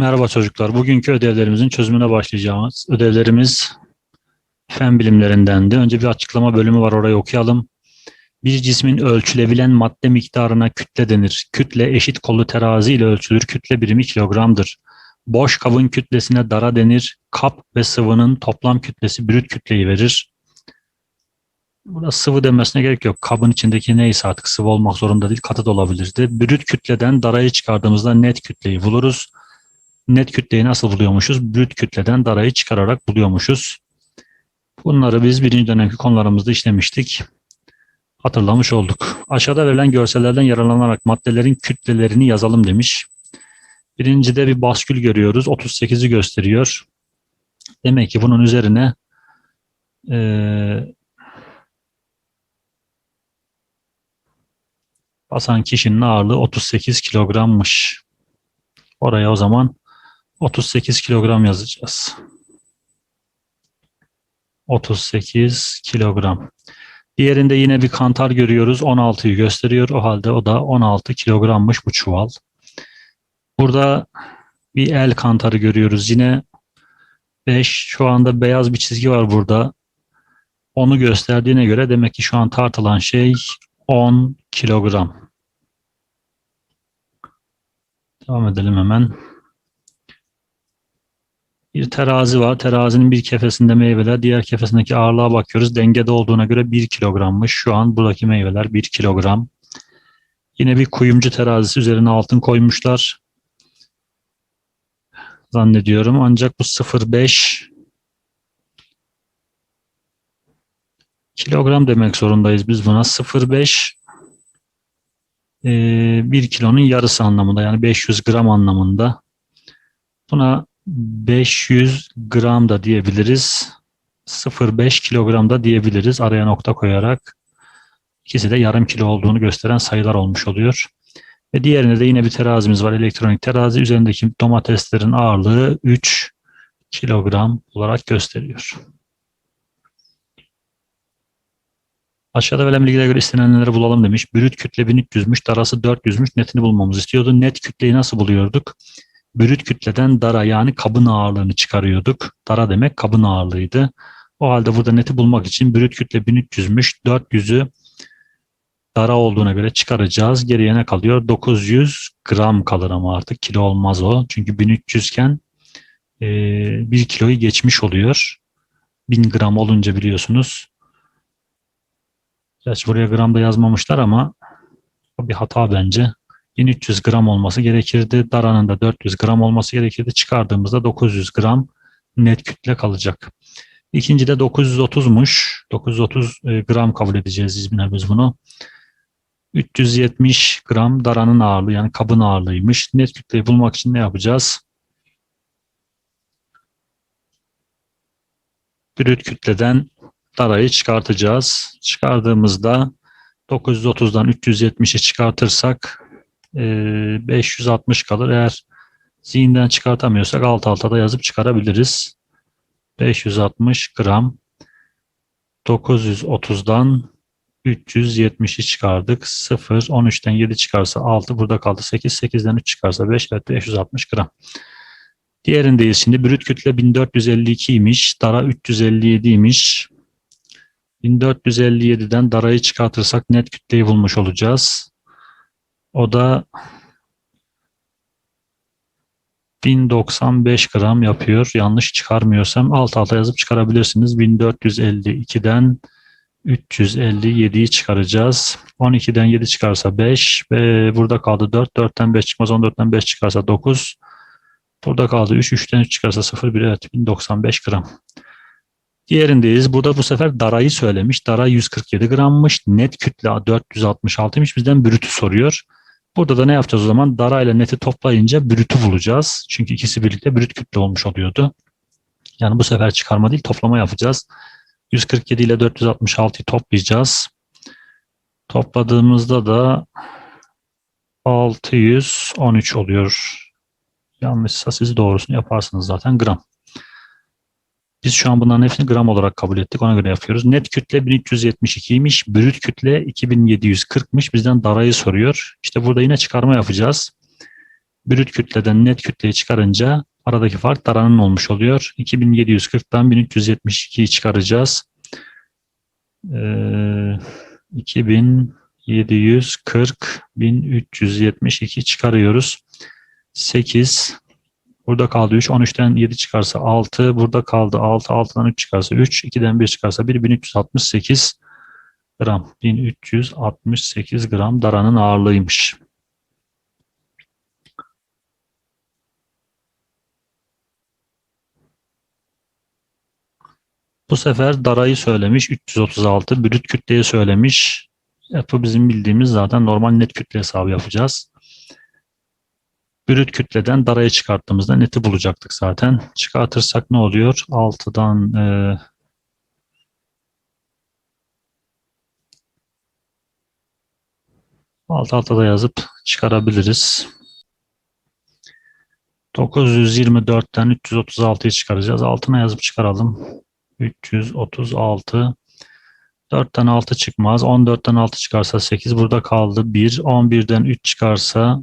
Merhaba çocuklar. Bugünkü ödevlerimizin çözümüne başlayacağımız ödevlerimiz fen bilimlerindendi. Önce bir açıklama bölümü var orayı okuyalım. Bir cismin ölçülebilen madde miktarına kütle denir. Kütle eşit kollu terazi ile ölçülür. Kütle birimi kilogramdır. Boş kabın kütlesine dara denir. Kap ve sıvının toplam kütlesi brüt kütleyi verir. Burada sıvı demesine gerek yok. Kabın içindeki neyse artık sıvı olmak zorunda değil, katı da olabilirdi. Brüt kütleden darayı çıkardığımızda net kütleyi buluruz. Net kütleyi nasıl buluyormuşuz? Brüt kütleden darayı çıkararak buluyormuşuz. Bunları biz birinci dönemki konularımızda işlemiştik. Hatırlamış olduk. Aşağıda verilen görsellerden yararlanarak maddelerin kütlelerini yazalım demiş. Birincide bir baskül görüyoruz. 38'i gösteriyor. Demek ki bunun üzerine eee basan kişinin ağırlığı 38 kilogrammış. Oraya o zaman 38 kilogram yazacağız. 38 kilogram. Diğerinde yine bir kantar görüyoruz. 16'yı gösteriyor. O halde o da 16 kilogrammış bu çuval. Burada bir el kantarı görüyoruz. Yine 5. Şu anda beyaz bir çizgi var burada. Onu gösterdiğine göre demek ki şu an tartılan şey 10 kilogram. Devam edelim hemen. Bir terazi var. Terazinin bir kefesinde meyveler, diğer kefesindeki ağırlığa bakıyoruz. Dengede olduğuna göre 1 kilogrammış. Şu an buradaki meyveler 1 kilogram. Yine bir kuyumcu terazisi üzerine altın koymuşlar. Zannediyorum. Ancak bu 0.5 kilogram demek zorundayız biz buna. 0.5 1 kilonun yarısı anlamında yani 500 gram anlamında. Buna 500 gram da diyebiliriz. 0,5 kilogram da diyebiliriz araya nokta koyarak. İkisi de yarım kilo olduğunu gösteren sayılar olmuş oluyor. Ve diğerinde de yine bir terazimiz var. Elektronik terazi. Üzerindeki domateslerin ağırlığı 3 kilogram olarak gösteriyor. Aşağıda verilen bilgilere göre istenenleri bulalım demiş. Brüt kütle 1300'müş, darası 400'müş. Netini bulmamızı istiyordu. Net kütleyi nasıl buluyorduk? Brüt kütleden dara yani kabın ağırlığını çıkarıyorduk. Dara demek kabın ağırlığıydı. O halde burada neti bulmak için brüt kütle 1300'müş. 400'ü dara olduğuna göre çıkaracağız. Geriye ne kalıyor? 900 gram kalır ama artık kilo olmaz o. Çünkü 1300 iken e, 1 kiloyu geçmiş oluyor. 1000 gram olunca biliyorsunuz. Gerçi buraya gram da yazmamışlar ama bir hata bence. 1300 gram olması gerekirdi. Daranın da 400 gram olması gerekirdi. Çıkardığımızda 900 gram net kütle kalacak. İkinci de 930'muş. 930 e, gram kabul edeceğiz İzmir'e biz bunu. 370 gram daranın ağırlığı yani kabın ağırlığıymış. Net kütleyi bulmak için ne yapacağız? Brüt kütleden darayı çıkartacağız. Çıkardığımızda 930'dan 370'i çıkartırsak 560 kalır. Eğer zihinden çıkartamıyorsak alt alta da yazıp çıkarabiliriz. 560 gram 930'dan 370'i çıkardık. 0, 13'ten 7 çıkarsa 6, burada kaldı 8, 8'den 3 çıkarsa 5, evet 560 gram. Diğerindeyiz şimdi. Brüt kütle 1452'ymiş. Dara 357'ymiş. 1457'den darayı çıkartırsak net kütleyi bulmuş olacağız. O da 1095 gram yapıyor. Yanlış çıkarmıyorsam alt alta yazıp çıkarabilirsiniz. 1452'den 357'yi çıkaracağız. 12'den 7 çıkarsa 5 ve burada kaldı 4. 4'ten 5 çıkmaz. 14'ten 5 çıkarsa 9. Burada kaldı 3. 3'ten 3 çıkarsa 0. 1 evet 1095 gram. Diğerindeyiz. Burada bu sefer darayı söylemiş. Dara 147 grammış. Net kütle 466'ymış. Bizden brütü soruyor. Burada da ne yapacağız o zaman? Dara ile neti toplayınca brütü bulacağız. Çünkü ikisi birlikte brüt kütle olmuş oluyordu. Yani bu sefer çıkarma değil toplama yapacağız. 147 ile 466'yı toplayacağız. Topladığımızda da 613 oluyor. Yanlışsa siz doğrusunu yaparsınız zaten gram. Biz şu an bunların hepsini gram olarak kabul ettik. Ona göre yapıyoruz. Net kütle 1372'ymiş. Brüt kütle 2740'mış. Bizden darayı soruyor. İşte burada yine çıkarma yapacağız. Brüt kütleden net kütleyi çıkarınca aradaki fark daranın olmuş oluyor. 2740'dan 1372'yi çıkaracağız. Ee, 2740 1372 çıkarıyoruz. 8 burada kaldı 3 13'ten 7 çıkarsa 6 burada kaldı 6 6'dan 3 çıkarsa 3 2'den 1 çıkarsa 1 1368 gram. 1368 gram daranın ağırlığıymış. Bu sefer darayı söylemiş. 336 brüt kütleyi söylemiş. Evet, bu bizim bildiğimiz zaten normal net kütle hesabı yapacağız. Brüt kütleden darayı çıkarttığımızda neti bulacaktık zaten. Çıkartırsak ne oluyor? 6'dan e, alt alta da yazıp çıkarabiliriz. 924'ten 336'yı çıkaracağız. Altına yazıp çıkaralım. 336 4'ten 6 çıkmaz. 14'ten 6 çıkarsa 8 burada kaldı. 1. 11'den 3 çıkarsa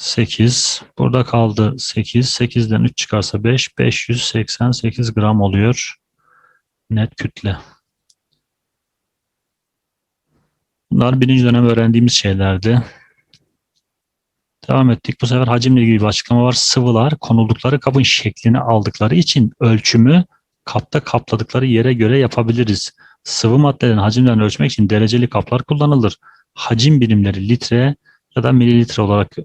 8. Burada kaldı 8. 8'den 3 çıkarsa 5. 588 gram oluyor. Net kütle. Bunlar birinci dönem öğrendiğimiz şeylerdi. Devam ettik. Bu sefer hacimle ilgili bir açıklama var. Sıvılar konuldukları kabın şeklini aldıkları için ölçümü kapta kapladıkları yere göre yapabiliriz. Sıvı maddelerin hacimlerini ölçmek için dereceli kaplar kullanılır. Hacim birimleri litre ya da mililitre olarak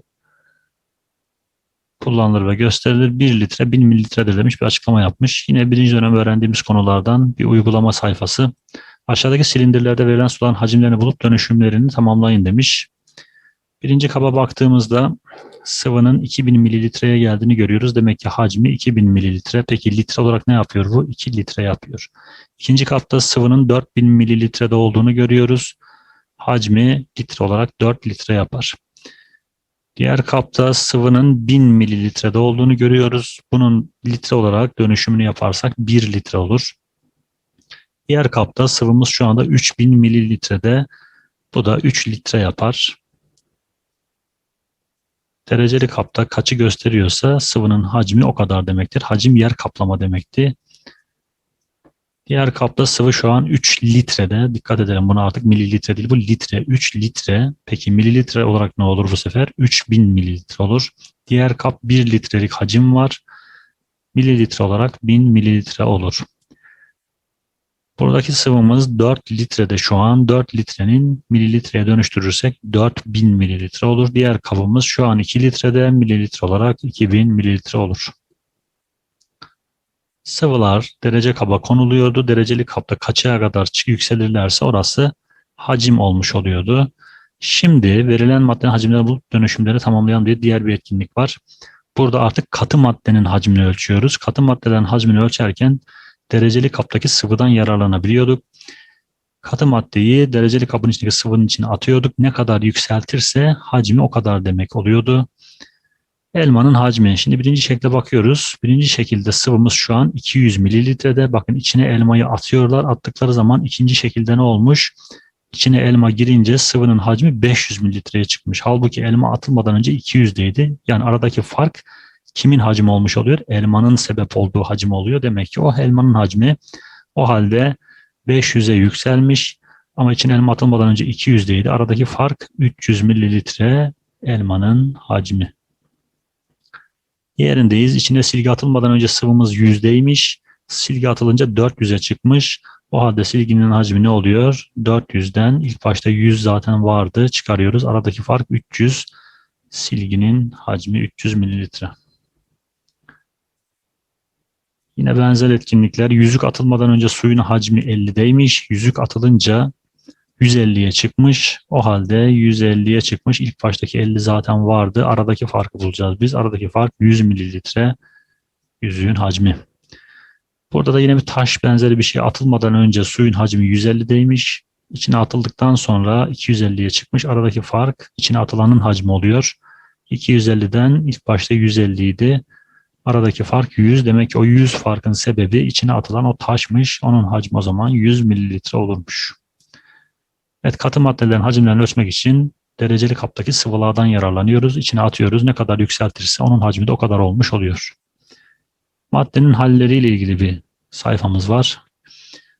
kullanılır ve gösterilir. 1 litre 1000 mililitredir demiş bir açıklama yapmış. Yine birinci dönem öğrendiğimiz konulardan bir uygulama sayfası. Aşağıdaki silindirlerde verilen suların hacimlerini bulup dönüşümlerini tamamlayın demiş. Birinci kaba baktığımızda sıvının 2000 mililitreye geldiğini görüyoruz. Demek ki hacmi 2000 mililitre. Peki litre olarak ne yapıyor bu? 2 litre yapıyor. İkinci kapta sıvının 4000 mililitrede olduğunu görüyoruz. Hacmi litre olarak 4 litre yapar. Diğer kapta sıvının 1000 mililitrede olduğunu görüyoruz. Bunun litre olarak dönüşümünü yaparsak 1 litre olur. Diğer kapta sıvımız şu anda 3000 mililitrede. Bu da 3 litre yapar. Dereceli kapta kaçı gösteriyorsa sıvının hacmi o kadar demektir. Hacim yer kaplama demekti. Diğer kapta sıvı şu an 3 litrede. Dikkat edelim buna artık mililitre değil bu litre. 3 litre. Peki mililitre olarak ne olur bu sefer? 3000 mililitre olur. Diğer kap 1 litrelik hacim var. Mililitre olarak 1000 mililitre olur. Buradaki sıvımız 4 litrede şu an 4 litrenin mililitreye dönüştürürsek 4000 mililitre olur. Diğer kabımız şu an 2 litrede mililitre olarak 2000 mililitre olur. Sıvılar derece kaba konuluyordu. Dereceli kapta kaçığa kadar yükselirlerse orası hacim olmuş oluyordu. Şimdi verilen maddenin hacimleri bulup dönüşümleri tamamlayan bir diğer bir etkinlik var. Burada artık katı maddenin hacmini ölçüyoruz. Katı maddelerin hacmini ölçerken dereceli kaptaki sıvıdan yararlanabiliyorduk. Katı maddeyi dereceli kabın içindeki sıvının içine atıyorduk. Ne kadar yükseltirse hacmi o kadar demek oluyordu. Elmanın hacmi. Şimdi birinci şekle bakıyoruz. Birinci şekilde sıvımız şu an 200 mililitrede. Bakın içine elmayı atıyorlar. Attıkları zaman ikinci şekilde ne olmuş? İçine elma girince sıvının hacmi 500 mililitreye çıkmış. Halbuki elma atılmadan önce 200'deydi. Yani aradaki fark kimin hacmi olmuş oluyor? Elmanın sebep olduğu hacim oluyor. Demek ki o elmanın hacmi o halde 500'e yükselmiş ama için elma atılmadan önce 200'deydi. Aradaki fark 300 mililitre elmanın hacmi. Yerindeyiz. İçine silgi atılmadan önce sıvımız yüzdeymiş. Silgi atılınca 400'e çıkmış. O halde silginin hacmi ne oluyor? 400'den ilk başta 100 zaten vardı. Çıkarıyoruz. Aradaki fark 300. Silginin hacmi 300 mililitre. Yine benzer etkinlikler. Yüzük atılmadan önce suyun hacmi 50'deymiş. Yüzük atılınca 150'ye çıkmış. O halde 150'ye çıkmış. İlk baştaki 50 zaten vardı. Aradaki farkı bulacağız biz. Aradaki fark 100 mililitre yüzüğün hacmi. Burada da yine bir taş benzeri bir şey atılmadan önce suyun hacmi 150'deymiş. İçine atıldıktan sonra 250'ye çıkmış. Aradaki fark içine atılanın hacmi oluyor. 250'den ilk başta 150 idi. Aradaki fark 100. Demek ki o 100 farkın sebebi içine atılan o taşmış. Onun hacmi o zaman 100 mililitre olurmuş. Evet katı maddelerin hacimlerini ölçmek için dereceli kaptaki sıvılardan yararlanıyoruz. İçine atıyoruz. Ne kadar yükseltirse onun hacmi de o kadar olmuş oluyor. Maddenin halleriyle ilgili bir sayfamız var.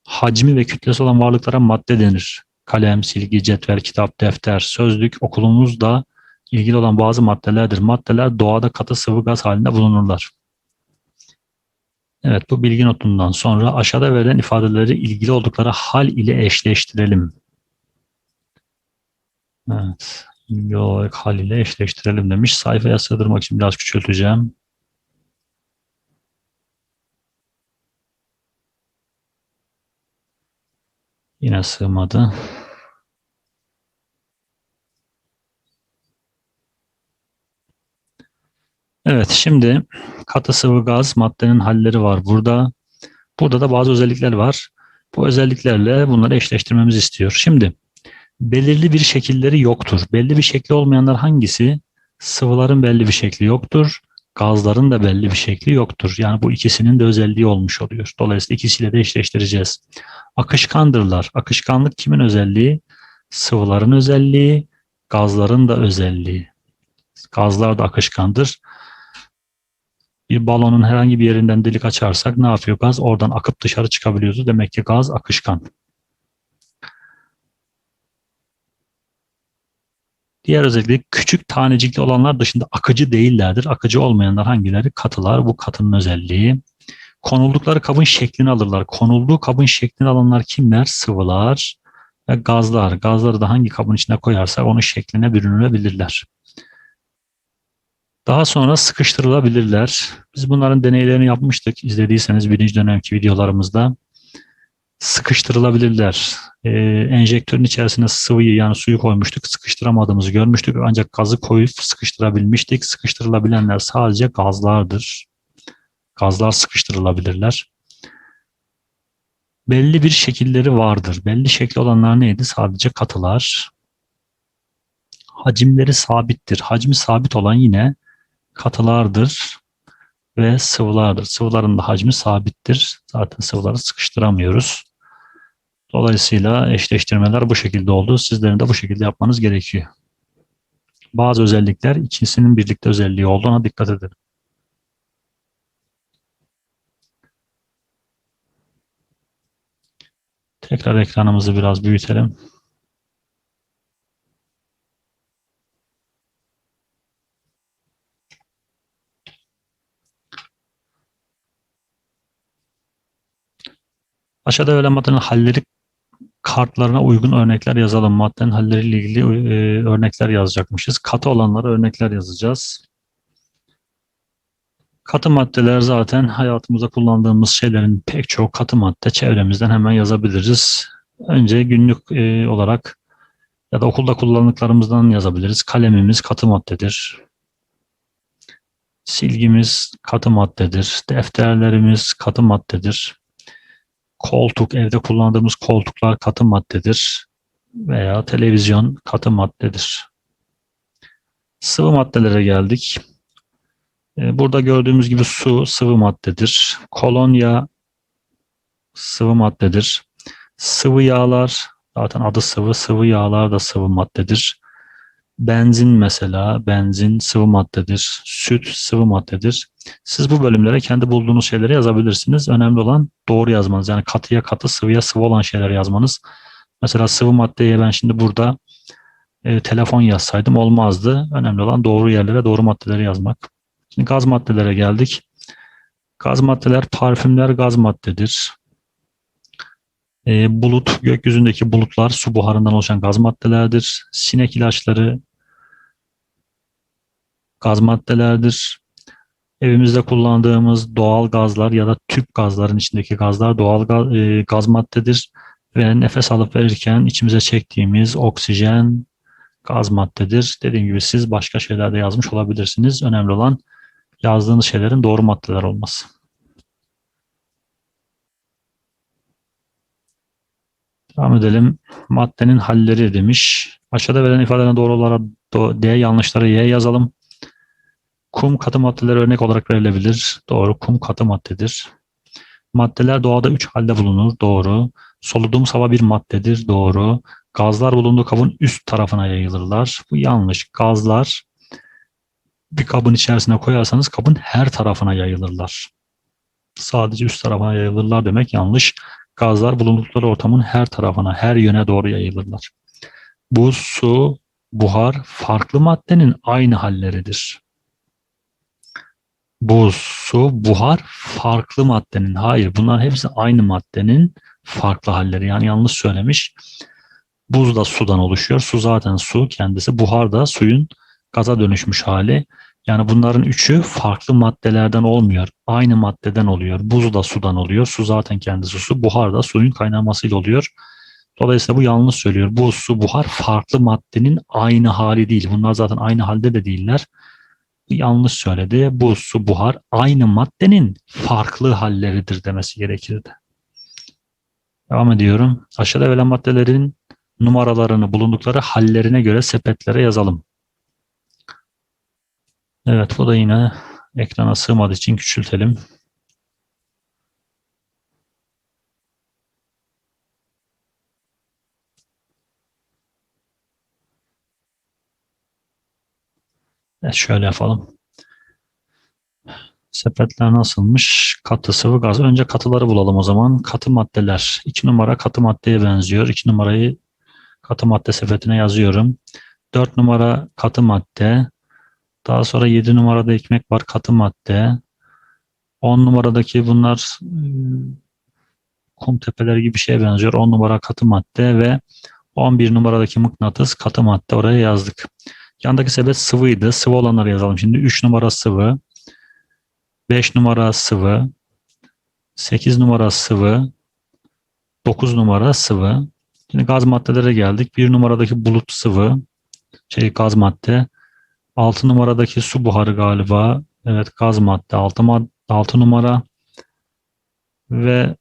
Hacmi ve kütlesi olan varlıklara madde denir. Kalem, silgi, cetvel, kitap, defter, sözlük, okulumuzda ilgili olan bazı maddelerdir. Maddeler doğada katı sıvı gaz halinde bulunurlar. Evet bu bilgi notundan sonra aşağıda verilen ifadeleri ilgili oldukları hal ile eşleştirelim. Evet. Olarak hal ile eşleştirelim demiş. Sayfaya sığdırmak için biraz küçülteceğim. Yine sığmadı. Evet şimdi katı sıvı gaz maddenin halleri var burada. Burada da bazı özellikler var. Bu özelliklerle bunları eşleştirmemizi istiyor. Şimdi belirli bir şekilleri yoktur. Belli bir şekli olmayanlar hangisi? Sıvıların belli bir şekli yoktur. Gazların da belli bir şekli yoktur. Yani bu ikisinin de özelliği olmuş oluyor. Dolayısıyla ikisiyle de eşleştireceğiz. Akışkandırlar. Akışkanlık kimin özelliği? Sıvıların özelliği, gazların da özelliği. Gazlar da akışkandır. Bir balonun herhangi bir yerinden delik açarsak ne yapıyor gaz? Oradan akıp dışarı çıkabiliyordu. Demek ki gaz akışkan. Diğer özellik küçük tanecikli olanlar dışında akıcı değillerdir. Akıcı olmayanlar hangileri? Katılar. Bu katının özelliği. Konuldukları kabın şeklini alırlar. Konulduğu kabın şeklini alanlar kimler? Sıvılar ve gazlar. Gazları da hangi kabın içine koyarsak onun şekline bürünülebilirler. Daha sonra sıkıştırılabilirler. Biz bunların deneylerini yapmıştık. İzlediyseniz birinci dönemki videolarımızda sıkıştırılabilirler. Ee, enjektörün içerisine sıvıyı yani suyu koymuştuk. Sıkıştıramadığımızı görmüştük. Ancak gazı koyup sıkıştırabilmiştik. Sıkıştırılabilenler sadece gazlardır. Gazlar sıkıştırılabilirler. Belli bir şekilleri vardır. Belli şekli olanlar neydi? Sadece katılar. Hacimleri sabittir. Hacmi sabit olan yine katılardır ve sıvılardır. Sıvıların da hacmi sabittir. Zaten sıvıları sıkıştıramıyoruz. Dolayısıyla eşleştirmeler bu şekilde oldu. Sizlerin de bu şekilde yapmanız gerekiyor. Bazı özellikler ikisinin birlikte özelliği olduğuna dikkat edin. Tekrar ekranımızı biraz büyütelim. Aşağıda verilen maddenin halleri kartlarına uygun örnekler yazalım. Maddenin halleriyle ilgili e, örnekler yazacakmışız. Katı olanlara örnekler yazacağız. Katı maddeler zaten hayatımızda kullandığımız şeylerin pek çok katı madde çevremizden hemen yazabiliriz. Önce günlük e, olarak ya da okulda kullandıklarımızdan yazabiliriz. Kalemimiz katı maddedir. Silgimiz katı maddedir. Defterlerimiz katı maddedir koltuk, evde kullandığımız koltuklar katı maddedir veya televizyon katı maddedir. Sıvı maddelere geldik. Ee, burada gördüğümüz gibi su sıvı maddedir. Kolonya sıvı maddedir. Sıvı yağlar zaten adı sıvı, sıvı yağlar da sıvı maddedir. Benzin mesela, benzin sıvı maddedir. Süt sıvı maddedir. Siz bu bölümlere kendi bulduğunuz şeyleri yazabilirsiniz. Önemli olan doğru yazmanız. Yani katıya katı, sıvıya sıvı olan şeyler yazmanız. Mesela sıvı maddeye ben şimdi burada e, telefon yazsaydım olmazdı. Önemli olan doğru yerlere doğru maddeleri yazmak. Şimdi gaz maddelere geldik. Gaz maddeler, parfümler gaz maddedir. E, bulut, gökyüzündeki bulutlar su buharından oluşan gaz maddelerdir. Sinek ilaçları gaz maddelerdir. Evimizde kullandığımız doğal gazlar ya da tüp gazların içindeki gazlar doğal gaz, e, gaz maddedir ve nefes alıp verirken içimize çektiğimiz oksijen gaz maddedir. Dediğim gibi siz başka şeyler de yazmış olabilirsiniz. Önemli olan yazdığınız şeylerin doğru maddeler olması. Devam edelim. Maddenin halleri demiş. Aşağıda verilen ifadelerine doğru olarak D yanlışları Y yazalım. Kum katı maddeler örnek olarak verilebilir. Doğru. Kum katı maddedir. Maddeler doğada üç halde bulunur. Doğru. Soluduğumuz hava bir maddedir. Doğru. Gazlar bulunduğu kabın üst tarafına yayılırlar. Bu yanlış. Gazlar bir kabın içerisine koyarsanız kabın her tarafına yayılırlar. Sadece üst tarafına yayılırlar demek yanlış. Gazlar bulundukları ortamın her tarafına, her yöne doğru yayılırlar. Buz, su, buhar farklı maddenin aynı halleridir. Buz, su, buhar farklı maddenin. Hayır bunlar hepsi aynı maddenin farklı halleri. Yani yanlış söylemiş. Buz da sudan oluşuyor. Su zaten su kendisi. Buhar da suyun gaza dönüşmüş hali. Yani bunların üçü farklı maddelerden olmuyor. Aynı maddeden oluyor. Buz da sudan oluyor. Su zaten kendisi su. Buhar da suyun kaynamasıyla oluyor. Dolayısıyla bu yanlış söylüyor. Buz, su, buhar farklı maddenin aynı hali değil. Bunlar zaten aynı halde de değiller. Yanlış söyledi. Buz, su, buhar aynı maddenin farklı halleridir demesi gerekirdi. Devam ediyorum. Aşağıda verilen maddelerin numaralarını bulundukları hallerine göre sepetlere yazalım. Evet bu da yine ekrana sığmadığı için küçültelim. Evet, şöyle yapalım. Sepetler nasılmış? Katı, sıvı, gaz. Önce katıları bulalım o zaman. Katı maddeler. 2 numara katı maddeye benziyor. 2 numarayı katı madde sepetine yazıyorum. 4 numara katı madde. Daha sonra 7 numarada ekmek var katı madde. 10 numaradaki bunlar ıı, kum tepeleri gibi bir şeye benziyor. 10 numara katı madde ve 11 numaradaki mıknatıs katı madde oraya yazdık. Yandaki sepet sıvıydı. Sıvı olanları yazalım. Şimdi 3 numara sıvı. 5 numara sıvı. 8 numara sıvı. 9 numara sıvı. Şimdi gaz maddelere geldik. 1 numaradaki bulut sıvı. Şey gaz madde. 6 numaradaki su buharı galiba. Evet gaz madde 6, mad 6 numara. Ve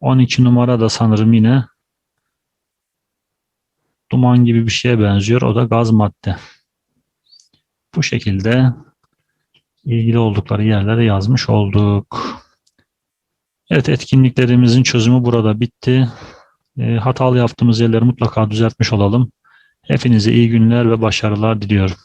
12 numara da sanırım yine duman gibi bir şeye benziyor. O da gaz madde. Bu şekilde ilgili oldukları yerlere yazmış olduk. Evet etkinliklerimizin çözümü burada bitti. E, hatalı yaptığımız yerleri mutlaka düzeltmiş olalım. Hepinize iyi günler ve başarılar diliyorum.